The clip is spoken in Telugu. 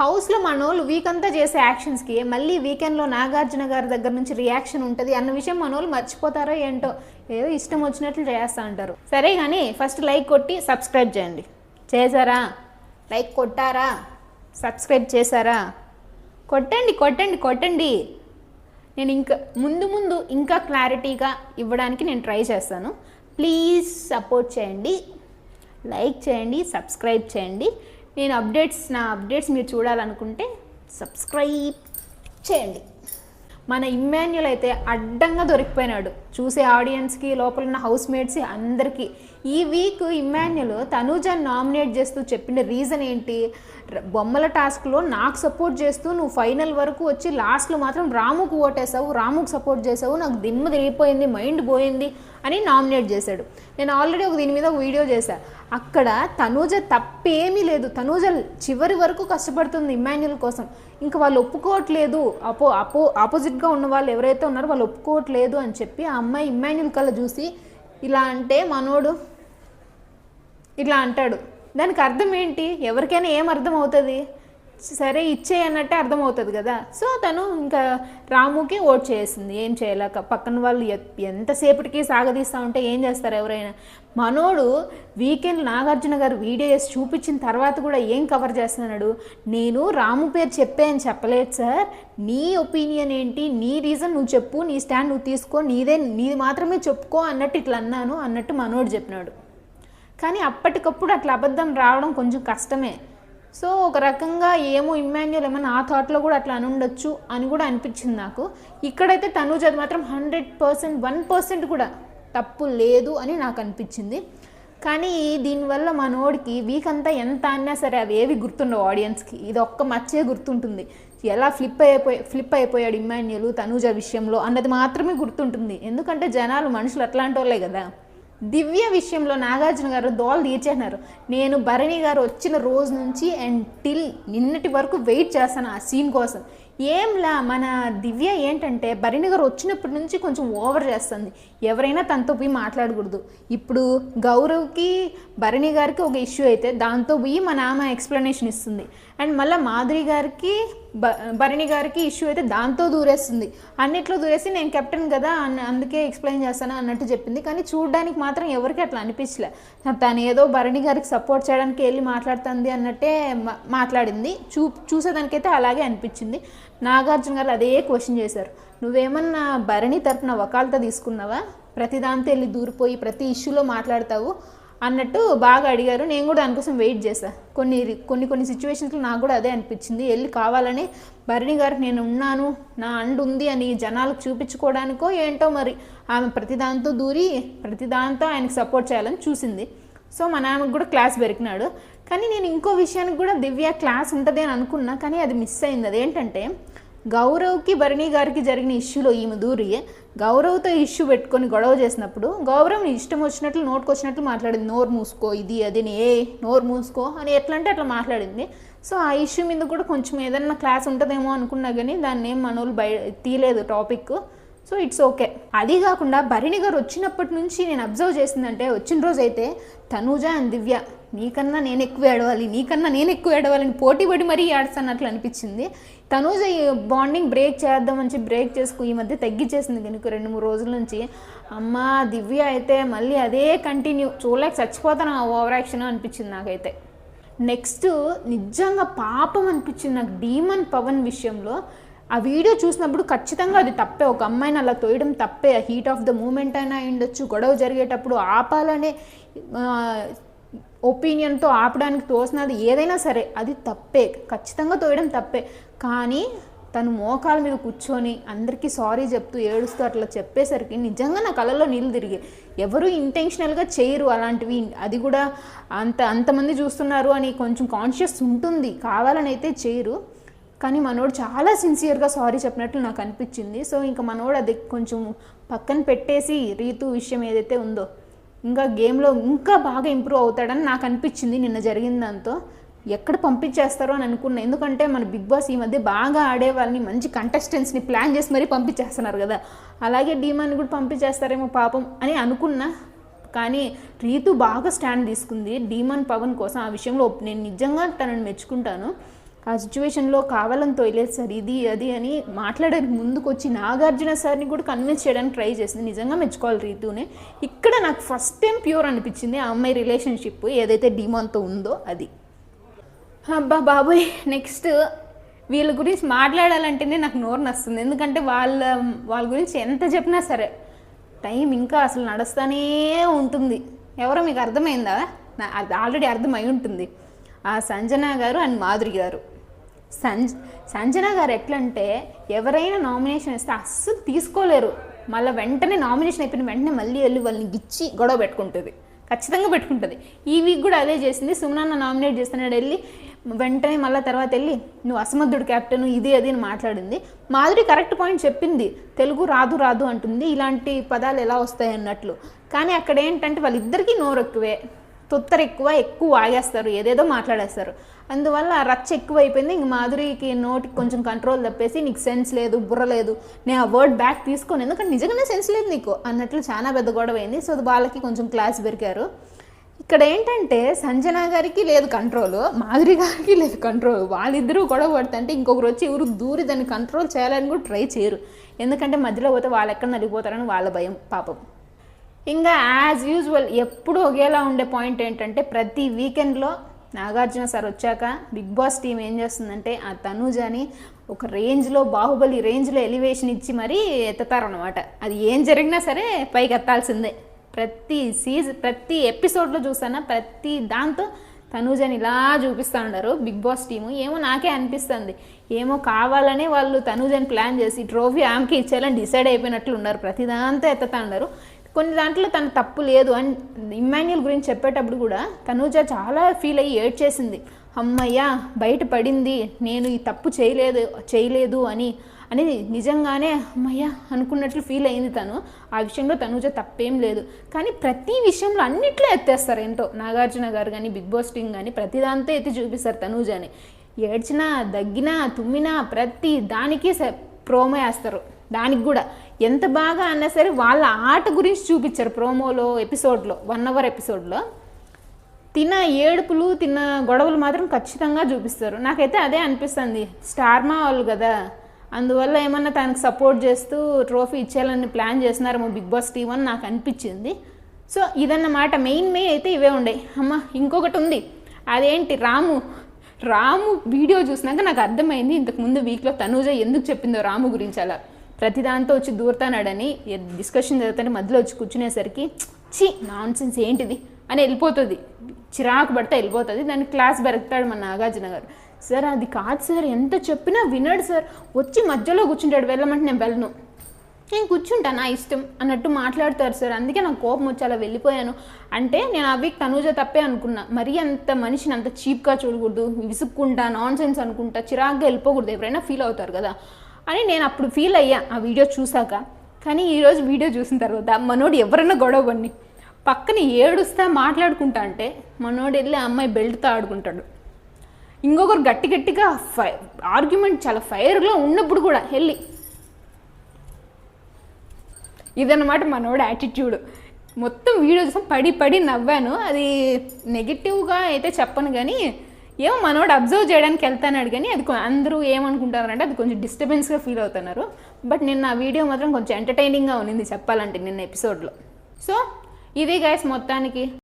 హౌస్లో మన వాళ్ళు వీక్ అంతా చేసే యాక్షన్స్కి మళ్ళీ వీకెండ్లో నాగార్జున గారి దగ్గర నుంచి రియాక్షన్ ఉంటుంది అన్న విషయం మన వాళ్ళు మర్చిపోతారో ఏంటో ఏదో ఇష్టం వచ్చినట్లు చేస్తా ఉంటారు సరే కానీ ఫస్ట్ లైక్ కొట్టి సబ్స్క్రైబ్ చేయండి. చేశారా? లైక్ కొట్టారా? సబ్స్క్రైబ్ చేశారా? కొట్టండి కొట్టండి కొట్టండి. నేను ఇంకా ముందు ముందు ఇంకా క్లారిటీగా ఇవ్వడానికి నేను ట్రై చేస్తాను. ప్లీజ్ సపోర్ట్ చేయండి. లైక్ చేయండి సబ్స్క్రైబ్ చేయండి. నేను అప్డేట్స్ నా అప్డేట్స్ మీరు చూడాలనుకుంటే సబ్స్క్రైబ్ చేయండి. మన ఇమ్మాన్యుల్ అయితే అడ్డంగా దొరికిపోయినాడు. చూసే ఆడియన్స్కి లోపల ఉన్న హౌస్ మేట్స్ అందరికీ. ఈ వీక్ ఇమ్మాన్యుల్ తనూజాన్ని నామినేట్ చేస్తూ చెప్పిన రీజన్ ఏంటి? బొమ్మల టాస్క్లో నాకు సపోర్ట్ చేస్తూ నువ్వు ఫైనల్ వరకు వచ్చి లాస్ట్లో మాత్రం రాముకు ఓటేసావు రాముకు సపోర్ట్ చేసావు నాకు దిమ్మ తిరిగిపోయింది మైండ్ పోయింది అని నామినేట్ చేశాడు. నేను ఆల్రెడీ ఒక దీని మీద ఒక వీడియో చేశాను అక్కడ తనూజ తప్పేమీ లేదు. తనూజ చివరి వరకు కష్టపడుతుంది ఇమాన్యుల్ కోసం. ఇంకా వాళ్ళు ఒప్పుకోవట్లేదు. అపో అపో ఆపోజిట్గా ఉన్న వాళ్ళు ఎవరైతే ఉన్నారో వాళ్ళు ఒప్పుకోవట్లేదు అని చెప్పి ఆ అమ్మాయి ఇమాన్యుల్ కళ్ళ చూసి ఇలా అంటే మనోడు ఇట్లా అంటాడు. దానికి అర్థం ఏంటి? ఎవరికైనా ఏం అర్థం అవుతుంది సరే ఇచ్చే అన్నట్టే అర్థమవుతుంది కదా. సో తను ఇంకా రాముకి ఓట్ చేసింది. ఏం చేయలేక పక్కన వాళ్ళు ఎంతసేపటికి సాగదీస్తూ ఉంటే ఏం చేస్తారు ఎవరైనా? మనోడు వీకెండ్ నాగార్జున గారు వీడియో చేసి చూపించిన తర్వాత కూడా ఏం కవర్ చేస్తున్నాడు? నేను రాము పేరు చెప్పే అని చెప్పలేదు సార్. నీ ఒపీనియన్ ఏంటి? నీ రీజన్ నువ్వు చెప్పు నీ స్టాండ్ నువ్వు తీసుకో నీదే నీది మాత్రమే చెప్పుకో అన్నట్టు ఇట్లా అన్నాను అన్నట్టు మనోడు చెప్పినాడు. కానీ అప్పటికప్పుడు అట్లా అబద్ధం రావడం కొంచెం కష్టమే. సో ఒక రకంగా ఏమో ఇమ్మాన్యుల్ ఏమన్నా ఆ థాట్లో కూడా అట్లా అనుండొచ్చు అని కూడా అనిపించింది నాకు. ఇక్కడైతే తనూజ్ అది మాత్రం హండ్రెడ్ పర్సెంట్ వన్ పర్సెంట్ కూడా తప్పు లేదు అని నాకు అనిపించింది. కానీ దీనివల్ల మనోడికి వీక్ అంతా ఎంత అన్నా సరే అవి ఏవి గుర్తుండవు ఆడియన్స్కి ఇది ఒక్క మచ్చే గుర్తుంటుంది. ఎలా ఫ్లిప్ అయిపోయి ఫ్లిప్ అయిపోయాడు ఇమ్మాన్యులు తనూజ విషయంలో అన్నది మాత్రమే గుర్తుంటుంది. ఎందుకంటే జనాలు మనుషులు అట్లాంటి వాళ్ళే కదా. దివ్య విషయంలో నాగార్జున గారు దోలు తీర్చేసినారు. నేను భరణి గారు వచ్చిన రోజు నుంచి అండ్ టిల్ నిన్నటి వరకు వెయిట్ చేస్తాను ఆ సీన్ కోసం. ఏంలా మన దివ్య ఏంటంటే భరణి గారు వచ్చినప్పటి నుంచి కొంచెం ఓవర్ చేస్తుంది. ఎవరైనా తనతో పోయి మాట్లాడకూడదు. ఇప్పుడు గౌరవ్కి భరణి గారికి ఒక ఇష్యూ అయితే దాంతో పోయి మన ఆమె ఎక్స్ప్లెనేషన్ ఇస్తుంది. అండ్ మళ్ళీ మాధురి గారికి బ భరణి గారికి ఇష్యూ అయితే దాంతో దూరేస్తుంది. అన్నిట్లో దూరేసి నేను కెప్టెన్ కదా అన్న అందుకే ఎక్స్ప్లెయిన్ చేస్తాను అన్నట్టు చెప్పింది. కానీ చూడడానికి మాత్రం ఎవరికి అట్లా అనిపించలే. తను ఏదో భరణి గారికి సపోర్ట్ చేయడానికి వెళ్ళి మాట్లాడుతుంది అన్నట్టే మా- మాట్లాడింది. చూ చూసేదానికైతే అలాగే అనిపించింది. నాగార్జున గారు అదే క్వశ్చన్ చేశారు. నువ్వేమన్నా భరణి తరపున వకాలతో తీసుకున్నావా? ప్రతి దాంతో వెళ్ళి దూరిపోయి ప్రతి ఇష్యూలో మాట్లాడతావు. అన్నట్టు బాగా అడిగారు. నేను కూడా దానికోసం వెయిట్ చేశాను కొన్ని కొన్ని కొన్ని సిచ్యువేషన్స్లో నాకు కూడా అదే అనిపించింది. వెళ్ళి కావాలని భరణి గారికి నేను ఉన్నాను నా అండ్ ఉంది అని జనాలకు చూపించుకోవడానికో ఏంటో మరి ఆమె ప్రతిదాంతో దూరి ప్రతిదాంతో ఆయనకు సపోర్ట్ చేయాలని చూసింది. సో మా నాన్నకు కూడా క్లాస్ పెరికినాడు కానీ నేను ఇంకో విషయానికి కూడా దివ్య క్లాస్ ఉంటుంది అని అనుకున్నా కానీ అది మిస్ అయింది. అదేంటంటే గౌరవ్కి భరణి గారికి జరిగిన ఇష్యూలో ఈమె దూరి గౌరవ్తో ఇష్యూ పెట్టుకొని గొడవ చేసినప్పుడు గౌరవ్ నీ ఇష్టం వచ్చినట్లు నోటుకు వచ్చినట్లు మాట్లాడింది. నోరు మూసుకో ఇది అది ఏ నోరు మూసుకో అని ఎట్లా అంటే అట్లా మాట్లాడింది. సో ఆ ఇష్యూ మీద కూడా కొంచెం ఏదైనా క్లాస్ ఉంటుందేమో అనుకున్నా కానీ దాన్ని ఏం మనోళ్ళు బయ తీయలేదు టాపిక్. So it's okay. అది కాకుండా భరణి గారు వచ్చినప్పటి నుంచి నేను అబ్జర్వ్ చేసిందంటే వచ్చిన రోజు అయితే తనూజ అండ్ దివ్య నీకన్నా నేను ఎక్కువ ఏడవాలి నీకన్నా నేను ఎక్కువ ఏడవాలని పోటీ పడి మరీ ఏడుస్తున్నట్లు అనిపించింది. తనూజ ఈ బాండింగ్ బ్రేక్ చేద్దామని చెప్పి బ్రేక్ చేసుకు ఈ మధ్య తగ్గించేసింది కనుక రెండు మూడు రోజుల నుంచి. అమ్మ దివ్య అయితే మళ్ళీ అదే కంటిన్యూ చూడలేక చచ్చిపోతాను ఆ ఓవర్ యాక్షన్ అనిపించింది నాకైతే. నెక్స్ట్ నిజంగా పాపం అనిపించింది నాకు డీమన్ పవన్ విషయంలో. ఆ వీడియో చూసినప్పుడు ఖచ్చితంగా అది తప్పే ఒక అమ్మాయిని అలా తోయడం తప్పే. హీట్ ఆఫ్ ద మూమెంట్ అయినా అయిండొచ్చు గొడవ జరిగేటప్పుడు ఆపాలనే ఒపీనియన్తో ఆపడానికి తోసినది ఏదైనా సరే అది తప్పే ఖచ్చితంగా తోయడం తప్పే. కానీ తను మోకాల మీద కూర్చొని అందరికీ సారీ చెప్తూ ఏడుస్తూ అట్లా చెప్పేసరికి నిజంగా నా కళ్ళలో నీళ్ళు తిరిగి ఎవరు ఇంటెన్షనల్గా చేయరు అలాంటివి. అది కూడా అంత అంతమంది చూస్తున్నారు అని కొంచెం కాన్షియస్ ఉంటుంది. కావాలని అయితే చేయరు. కానీ మనోడు చాలా సిన్సియర్గా సారీ చెప్పినట్లు నాకు అనిపించింది. సో ఇంకా మనోడు అది కొంచెం పక్కన పెట్టేసి రీతు విషయం ఏదైతే ఉందో ఇంకా గేమ్లో ఇంకా బాగా ఇంప్రూవ్ అవుతాడని నాకు అనిపించింది నిన్న జరిగిన దాంతో. ఎక్కడ పంపించేస్తారో అని అనుకున్నా. ఎందుకంటే మన బిగ్ బాస్ ఈ మధ్య బాగా ఆడే వాళ్ళని మంచి కంటెస్టెంట్స్ని ప్లాన్ చేసి మరీ పంపించేస్తున్నారు కదా. అలాగే డీమాన్ని కూడా పంపించేస్తారేమో పాపం అని అనుకున్నా. కానీ రీతు బాగా స్టాండ్ తీసుకుంది. డీమాన్ పవన్ కోసం ఆ విషయంలో నేను నిజంగా తనని మెచ్చుకుంటాను. ఆ సిచ్యువేషన్లో కావాలని తోయలేదు సార్ ఇది అది అని మాట్లాడడానికి ముందుకు వచ్చి నాగార్జున సార్ని కూడా కన్విన్స్ చేయడానికి ట్రై చేసింది. నిజంగా మెచ్చుకోవాలి రీతునే. ఇక్కడ నాకు ఫస్ట్ టైం ప్యూర్ అనిపించింది ఆ అమ్మాయి రిలేషన్షిప్ ఏదైతే డిమాన్తో ఉందో అది. అబ్బా బాబోయ్ నెక్స్ట్ వీళ్ళ గురించి మాట్లాడాలంటేనే నాకు నోరు నస్తుంది. ఎందుకంటే వాళ్ళ వాళ్ళ గురించి ఎంత చెప్పినా సరే టైం ఇంకా అసలు నడుస్తూనే ఉంటుంది. ఎవరో మీకు అర్థమైందా? అది ఆల్రెడీ అర్థమై ఉంటుంది. ఆ సంజన గారు అండ్ మాధురి గారు. సంజ సంజన గారు ఎట్లంటే ఎవరైనా నామినేషన్ ఇస్తే అస్సలు తీసుకోలేరు. మళ్ళీ వెంటనే నామినేషన్ అయిపోయిన వెంటనే మళ్ళీ వెళ్ళి వాళ్ళని గిచ్చి గొడవ పెట్టుకుంటుంది. ఖచ్చితంగా పెట్టుకుంటుంది. ఈ వీక్ కూడా అదే చేసింది. సుమనాన్న నామినేట్ చేస్తున్నాడు వెళ్ళి వెంటనే మళ్ళీ తర్వాత వెళ్ళి నువ్వు అసమర్థుడు క్యాప్టెన్ ఇది అది అని మాట్లాడింది. మాధురి కరెక్ట్ పాయింట్ చెప్పింది. తెలుగు రాదు రాదు అంటుంది. ఇలాంటి పదాలు ఎలా వస్తాయి అన్నట్లు. కానీ అక్కడ ఏంటంటే వాళ్ళిద్దరికీ నోరు ఎక్కువే తొత్తరు ఎక్కువ ఎక్కువ వాగేస్తారు ఏదేదో మాట్లాడేస్తారు. అందువల్ల రచ్చ ఎక్కువైపోయింది. ఇంక మాధురికి నోటికి కొంచెం కంట్రోల్ తప్పేసి నీకు సెన్స్ లేదు బుర్ర లేదు నేను ఆ వర్డ్ బ్యాక్ తీసుకోను. ఎందుకంటే నిజంగానే సెన్స్ లేదు నీకు. అన్నట్లు చాలా పెద్ద గొడవ అయింది సో వాళ్ళకి కొంచెం క్లాస్ పెరిగారు ఇక్కడ ఏంటంటే సంజన గారికి లేదు కంట్రోల్ మాధురి గారికి లేదు కంట్రోల్ వాళ్ళిద్దరూ గొడవ పడుతుంటే ఇంకొకరు వచ్చి ఎవరు దూరి దాన్ని కంట్రోల్ చేయాలని కూడా ట్రై చేయరు. ఎందుకంటే మధ్యలో పోతే వాళ్ళు ఎక్కడ నలిగిపోతారని వాళ్ళ భయం పాపం. ఇంకా యాజ్ యూజువల్ ఎప్పుడు ఒకేలా ఉండే పాయింట్ ఏంటంటే ప్రతి వీకెండ్లో నాగార్జున సార్ వచ్చాక బిగ్ బాస్ టీం ఏం చేస్తుందంటే ఆ తనూజని ఒక రేంజ్లో బాహుబలి రేంజ్లో ఎలివేషన్ ఇచ్చి మరీ ఎత్తుతారనమాట అది ఏం జరిగినా సరే పైకి ఎత్తాల్సిందే ప్రతి సీజన్ ప్రతి ఎపిసోడ్లో చూసానా ప్రతి దాంతో తనూజని ఇలా చూపిస్తూ ఉన్నారు బిగ్ బాస్ టీము. ఏమో నాకే అనిపిస్తుంది. ఏమో కావాలనే వాళ్ళు తనూజని ప్లాన్ చేసి ట్రోఫీ ఆమెకి ఇచ్చేయాలని డిసైడ్ అయిపోయినట్లు ఉన్నారు. ప్రతి దాంతో ఎత్తుతా ఉన్నారు. కొన్ని దాంట్లో తన తప్పు లేదు. అండ్ ఇమ్మాన్యుల్ గురించి చెప్పేటప్పుడు కూడా తనూజ చాలా ఫీల్ అయ్యి ఏడ్చేసింది. అమ్మయ్యా బయట పడింది. నేను ఈ తప్పు చేయలేదు చేయలేదు అని అని నిజంగానే అమ్మయ్యా అనుకున్నట్లు ఫీల్ అయింది తను. ఆ విషయంలో తనూజ తప్పేం లేదు. కానీ ప్రతి విషయంలో అన్నిట్లో ఎత్తేస్తారు ఏంటో. నాగార్జున గారు కానీ బిగ్ బాస్ టీం కానీ ప్రతి దాంతో ఎత్తి చూపిస్తారు తనూజని. ఏడ్చినా దగ్గినా తుమ్మినా ప్రతి దానికి స- ప్రోమో వేస్తారు. దానికి కూడా ఎంత బాగా అన్నా సరే వాళ్ళ ఆట గురించి చూపించారు ప్రోమోలో ఎపిసోడ్లో వన్ అవర్ ఎపిసోడ్లో. తిన్న ఏడుపులు తిన్న గొడవలు మాత్రం ఖచ్చితంగా చూపిస్తారు. నాకైతే అదే అనిపిస్తుంది. స్టార్మా వాళ్ళు కదా. అందువల్ల ఏమన్నా తనకు సపోర్ట్ చేస్తూ ట్రోఫీ ఇచ్చేయాలని ప్లాన్ చేస్తున్నారేమో బిగ్ బాస్ టీం అని నాకు అనిపించింది. సో ఇదన్నమాట. మెయిన్ మెయిన్ అయితే ఇవే ఉండే. అమ్మ ఇంకొకటి ఉంది. అదేంటి? రాము. రాము వీడియో చూసినాక నాకు అర్థమైంది. ఇంతకు ముందు వీక్లో తనూజ ఎందుకు చెప్పిందో రాము గురించి అలా. ప్రతి దాంతో వచ్చి దూరతానాడని డిస్కషన్ జరుగుతుంటే మధ్యలో వచ్చి కూర్చునేసరికి ఛీ నాన్ సెన్స్ ఏంటిది? అని వెళ్ళిపోతుంది. చిరాకు పడితే వెళ్ళిపోతుంది. దాన్ని క్లాస్ బెరుకుతాడు మన నాగార్జున గారు. సార్ అది కాదు సార్. ఎంత చెప్పినా వినడు సార్. వచ్చి మధ్యలో కూర్చుంటాడు. వెళ్ళమంటే నేను వెళ్ళను. నేను కూర్చుంటా నా ఇష్టం అన్నట్టు మాట్లాడతారు సార్. అందుకే నాకు కోపం వచ్చి అలా వెళ్ళిపోయాను. అంటే నేను అవి తనూజ తప్పే అనుకున్నా. మరీ అంత మనిషిని అంత చీప్గా చూడకూడదు. విసుక్కుంటా నాన్ సెన్స్ అనుకుంటా చిరాగ్గా వెళ్ళిపోకూడదు. ఎవరైనా ఫీల్ అవుతారు కదా. అని నేను అప్పుడు ఫీల్ అయ్యా ఆ వీడియో చూసాక కానీ ఈరోజు వీడియో చూసిన తర్వాత మనోడు ఎవరైనా గొడవ పడిని. పక్కన ఏడుస్తా మాట్లాడుకుంటా అంటే మనోడు వెళ్ళి ఆ అమ్మాయి బెల్ట్తో ఆడుకుంటాడు. ఇంకొకరు గట్టి గట్టిగా ఫై ఆర్గ్యుమెంట్ చాలా ఫైర్లో ఉన్నప్పుడు కూడా వెళ్ళి. ఇదన్నమాట మనోడు యాటిట్యూడ్ మొత్తం వీడియో చూసాం పడి పడి నవ్వాను. అది నెగిటివ్గా అయితే చెప్పను కానీ ఏమో మనోడు అబ్జర్వ్ చేయడానికి వెళ్తానాడు కానీ అది కొ- అందరూ ఏమనుకుంటారంటే అది కొంచెం డిస్టర్బెన్స్గా ఫీల్ అవుతున్నారు. బట్ నిన్న ఆ వీడియో మాత్రం కొంచెం ఎంటర్టైనింగ్గా ఉన్నింది చెప్పాలంటే నిన్న ఎపిసోడ్లో సో ఇది గైస్ మొత్తానికి.